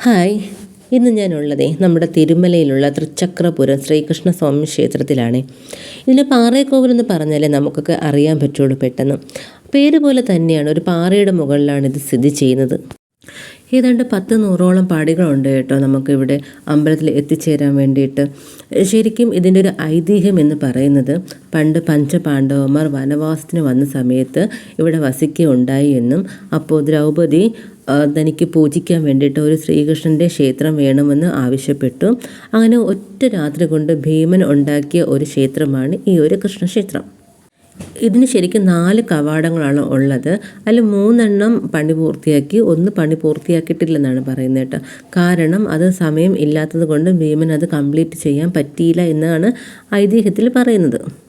Hi. ഇന്ന് ഞാനുള്ളതേ നമ്മുടെ തിരുമലയിലുള്ള തൃച്ചക്രപുരം ശ്രീകൃഷ്ണസ്വാമി ക്ഷേത്രത്തിലാണ്. ഇതിന്റെ പാറയക്കോവിൽ എന്ന് പറഞ്ഞാലേ നമുക്കൊക്കെ അറിയാൻ പറ്റുള്ളൂ പെട്ടെന്ന്. പേര് പോലെ തന്നെയാണ് ഒരു പാറയുടെ മുകളിലാണ് ഇത് സ്ഥിതി ചെയ്യുന്നത്. ഏതാണ്ട് പത്ത് നൂറോളം പാടികളുണ്ട് കേട്ടോ നമുക്കിവിടെ അമ്പലത്തിൽ എത്തിച്ചേരാൻ വേണ്ടിയിട്ട്. ശരിക്കും ഇതിന്റെ ഒരു ഐതിഹ്യം എന്ന് പറയുന്നത് പണ്ട് പഞ്ചപാണ്ഡവന്മാർ വനവാസത്തിന് വന്ന സമയത്ത് ഇവിടെ വസിക്കുകയുണ്ടായി എന്നും അപ്പോൾ ദ്രൗപദി തനിക്ക് പൂജിക്കാൻ വേണ്ടിയിട്ട് ഒരു ശ്രീകൃഷ്ണന്റെ ക്ഷേത്രം വേണമെന്ന് ആവശ്യപ്പെട്ടു. അങ്ങനെ ഒറ്റ രാത്രി കൊണ്ട് ഭീമൻ ഉണ്ടാക്കിയ ഒരു ക്ഷേത്രമാണ് ഈ ഒരു കൃഷ്ണക്ഷേത്രം. ഇതിന് ശരിക്കും നാല് കവാടങ്ങളാണ് ഉള്ളത്. അതിൽ മൂന്നെണ്ണം പണി പൂർത്തിയാക്കി ഒന്ന് പണി പൂർത്തിയാക്കിയിട്ടില്ലെന്നാണ് പറയുന്നത് കേട്ടോ. കാരണം അത് സമയം ഇല്ലാത്തത് കൊണ്ട് ഭീമൻ അത് കംപ്ലീറ്റ് ചെയ്യാൻ പറ്റിയില്ല എന്നാണ് ഐതിഹ്യത്തിൽ പറയുന്നത്.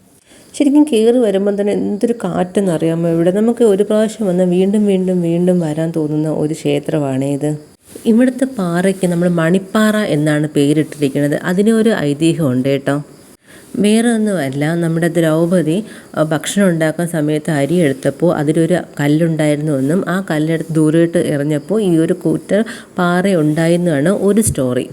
ശരിക്കും കയറി വരുമ്പം തന്നെ എന്തൊരു കാറ്റെന്ന് അറിയാമോ? ഇവിടെ നമുക്ക് ഒരു പ്രാവശ്യം വന്ന് വീണ്ടും വീണ്ടും വീണ്ടും വരാൻ തോന്നുന്ന ഒരു ക്ഷേത്രമാണ് ഇത്. ഇവിടുത്തെ പാറയ്ക്ക് നമ്മൾ മണിപ്പാറ എന്നാണ് പേരിട്ടിരിക്കുന്നത്. അതിനൊരു ഐതിഹ്യമുണ്ട് കേട്ടോ. വേറെ ഒന്നുമല്ല നമ്മുടെ ദ്രൗപദി ഭക്ഷണം ഉണ്ടാക്കുന്ന സമയത്ത് അരി എടുത്തപ്പോൾ അതിലൊരു കല്ലുണ്ടായിരുന്നു എന്നും ആ കല്ലെടുത്ത് ദൂരോട്ട് എറിഞ്ഞപ്പോൾ ഈ ഒരു കൂറ്റർ പാറ ഉണ്ടായിരുന്നതാണ് ഒരു സ്റ്റോറി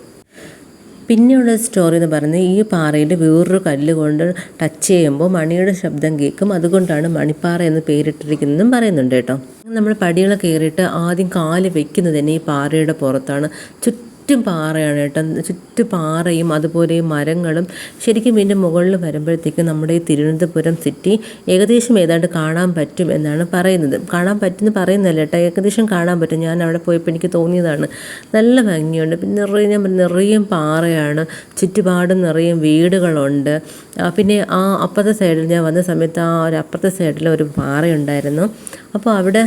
പിന്നെയുള്ള സ്റ്റോറി എന്ന് പറയുന്നത് ഈ പാറയിൽ വേറൊരു കല്ല് കൊണ്ട് ടച്ച് ചെയ്യുമ്പോൾ മണിയുടെ ശബ്ദം കേൾക്കും. അതുകൊണ്ടാണ് മണിപ്പാറ എന്ന് പേരിട്ടിരിക്കുന്നതെന്നും പറയുന്നുണ്ട് കേട്ടോ. നമ്മൾ പടികൾ കയറിയിട്ട് ആദ്യം കാൽ വെക്കുന്നത് തന്നെ ഈ പാറയുടെ പുറത്താണ്. ചുറ്റും ചുറ്റും പാറയാണ് കേട്ടോ. ചുറ്റും പാറയും അതുപോലെ മരങ്ങളും ശരിക്കും ഇതിന്റെ മുകളിൽ വരുമ്പോഴത്തേക്കും നമ്മുടെ ഈ തിരുവനന്തപുരം സിറ്റി ഏകദേശം ഏതാണ്ട് കാണാൻ പറ്റും എന്നാണ് പറയുന്നത്. കാണാൻ പറ്റുമെന്ന് പറയുന്നതല്ല കേട്ടോ. ഏകദേശം കാണാൻ പറ്റും. ഞാൻ അവിടെ പോയപ്പോൾ എനിക്ക് തോന്നിയതാണ്. നല്ല ഭംഗിയുണ്ട്. പിന്നെ നിറയെ ഞാൻ നിറയും പാറയാണ്. ചുറ്റുപാടും നിറയും വീടുകളുണ്ട്. പിന്നെ ആ അപ്പുറത്തെ സൈഡിൽ ഞാൻ വന്ന സമയത്ത് ആ ഒരു അപ്പുറത്തെ സൈഡിൽ ഒരു പാറയുണ്ടായിരുന്നു. അപ്പോൾ അവിടെ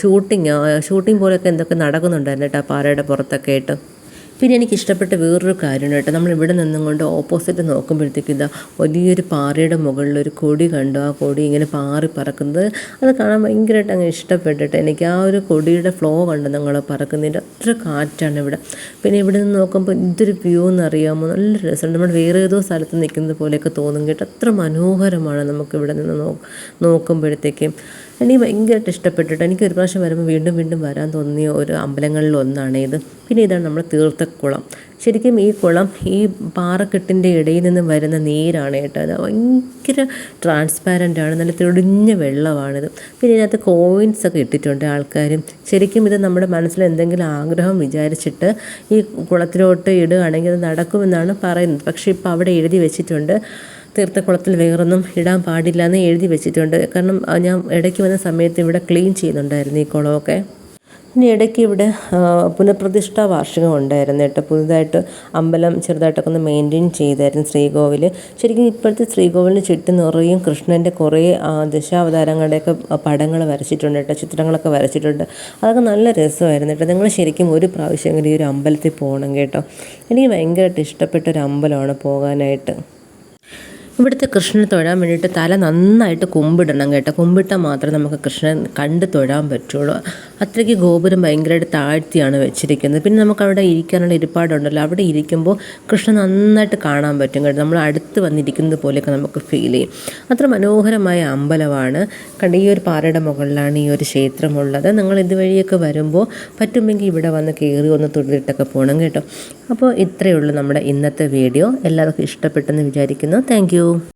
ഷൂട്ടിങ് ഷൂട്ടിംഗ് പോലെയൊക്കെ എന്തൊക്കെ നടക്കുന്നുണ്ടായിരുന്നു കേട്ടോ പാറയുടെ പുറത്തൊക്കെ ആയിട്ട് പിന്നെ എനിക്ക് ഇഷ്ടപ്പെട്ട വേറൊരു കാര്യമാണ് കേട്ടോ. നമ്മൾ ഇവിടെ നിന്നുകൊണ്ട് ഓപ്പോസിറ്റ് നോക്കുമ്പോഴത്തേക്ക് ഇതാ വലിയൊരു പാറയുടെ മുകളിൽ ഒരു കൊടി കണ്ടു. ആ കൊടി ഇങ്ങനെ പാറി പറക്കുന്നത് അത് കാണാൻ ഭയങ്കരമായിട്ട് അങ്ങ് ഇഷ്ടപ്പെട്ടിട്ട് എനിക്ക് ആ ഒരു കൊടിയുടെ ഫ്ലോ കണ്ടു നിങ്ങൾ പറക്കുന്നതിന്റെ അത്ര കാറ്റാണ് ഇവിടെ. പിന്നെ ഇവിടെ നിന്ന് നോക്കുമ്പോൾ ഇതൊരു വ്യൂ എന്നറിയാമോ നല്ല രസമുണ്ട്. നമ്മൾ വേറെ ഏതോ സ്ഥലത്ത് നിൽക്കുന്നത് പോലെയൊക്കെ തോന്നും കേട്ടോ. അത്ര മനോഹരമാണ് നമുക്ക് ഇവിടെ നിന്ന് നോ നോക്കുമ്പോഴത്തേക്കും. എനിക്ക് ഭയങ്കരമായിട്ട് ഇഷ്ടപ്പെട്ടിട്ട് എനിക്ക് ഒരു പ്രാവശ്യം വരുമ്പോൾ വീണ്ടും വീണ്ടും വരാൻ തോന്നിയ ഒരു അമ്പലങ്ങളിൽ ഒന്നാണ് ഇത്. പിന്നെ ഇതാണ് നമ്മുടെ തീർത്ഥക്കുളം ശരിക്കും ഈ കുളം ഈ പാറക്കെട്ടിന്റെ ഇടയിൽ നിന്ന് വരുന്ന നീരാണ് കേട്ടോ. അത് ഭയങ്കര ട്രാൻസ്പാരന്റ് ആണ്. നല്ല തെളിഞ്ഞ വെള്ളമാണിത്. പിന്നെ ഇതിനകത്ത് കോയിൻസ് ഒക്കെ ഇട്ടിട്ടുണ്ട് ആൾക്കാരും. ശരിക്കും ഇത് നമ്മുടെ മനസ്സിൽ എന്തെങ്കിലും ആഗ്രഹം വിചാരിച്ചിട്ട് ഈ കുളത്തിലോട്ട് ഇടുകയാണെങ്കിൽ അത് നടക്കുമെന്നാണ് പറയുന്നത്. പക്ഷേ ഇപ്പോൾ അവിടെ എഴുതി വെച്ചിട്ടുണ്ട്. തീർത്ഥക്കുളത്തിൽ വേറൊന്നും ഇടാൻ പാടില്ല എന്ന് എഴുതി വെച്ചിട്ടുണ്ട്. കാരണം ഞാൻ ഇടയ്ക്ക് വന്ന സമയത്ത് ഇവിടെ ക്ലീൻ ചെയ്യുന്നുണ്ടായിരുന്നു ഈ കുളമൊക്കെ. ഇനി ഇടയ്ക്ക് ഇവിടെ പുനഃപ്രതിഷ്ഠാ വാർഷികം ഉണ്ടായിരുന്നു കേട്ടോ. പുതുതായിട്ട് അമ്പലം ചെറുതായിട്ടൊക്കെ ഒന്ന് മെയിന്റെയിൻ ചെയ്തായിരുന്നു ശ്രീകോവിൽ ശരിക്കും ഇപ്പോഴത്തെ ശ്രീകോവിലിന് ചുറ്റും നിറയും കൃഷ്ണന്റെ കുറേ ദശാവതാരങ്ങളുടെയൊക്കെ പടങ്ങൾ വരച്ചിട്ടുണ്ട് കേട്ടോ. ചിത്രങ്ങളൊക്കെ വരച്ചിട്ടുണ്ട്. അതൊക്കെ നല്ല രസമായിരുന്നു കേട്ടോ. നിങ്ങൾ ശരിക്കും ഒരു പ്രാവശ്യമെങ്കിലും ഈ ഒരു അമ്പലത്തിൽ പോകണം കേട്ടോ. എനിക്ക് ഭയങ്കരമായിട്ട് ഇഷ്ടപ്പെട്ട ഒരു അമ്പലമാണ് പോകാനായിട്ട്. ഇവിടുത്തെ കൃഷ്ണനെ തൊഴാൻ വേണ്ടിയിട്ട് തല നന്നായിട്ട് കുമ്പിടണം കേട്ടോ. കുമ്പിട്ടാൽ മാത്രമേ നമുക്ക് കൃഷ്ണൻ കണ്ട് തൊഴാൻ പറ്റുള്ളൂ. അത്രയ്ക്ക് ഗോപുരം ഭയങ്കരമായിട്ട് താഴ്ത്തിയാണ് വെച്ചിരിക്കുന്നത്. പിന്നെ നമുക്ക് അവിടെ ഇരിക്കാനുള്ള ഇരിപ്പാടുണ്ടല്ലോ. അവിടെ ഇരിക്കുമ്പോൾ കൃഷ്ണൻ നന്നായിട്ട് കാണാൻ പറ്റും കേട്ടോ. നമ്മൾ അടുത്ത് വന്നിരിക്കുന്നത് പോലെയൊക്കെ നമുക്ക് ഫീൽ ചെയ്യും. അത്ര മനോഹരമായ അമ്പലമാണ്. കണ്ട ഈ ഒരു പാറയുടെ മുകളിലാണ് ഈ ഒരു ക്ഷേത്രമുള്ളത്. നിങ്ങൾ ഇതുവഴിയൊക്കെ വരുമ്പോൾ പറ്റുമെങ്കിൽ ഇവിടെ വന്ന് കയറി ഒന്ന് തൊഴുതിട്ടൊക്കെ പോകണം കേട്ടോ. അപ്പോൾ ഇത്രയേ ഉള്ളൂ നമ്മുടെ ഇന്നത്തെ വീഡിയോ. എല്ലാവർക്കും ഇഷ്ടപ്പെട്ടെന്ന് വിചാരിക്കുന്നു. താങ്ക്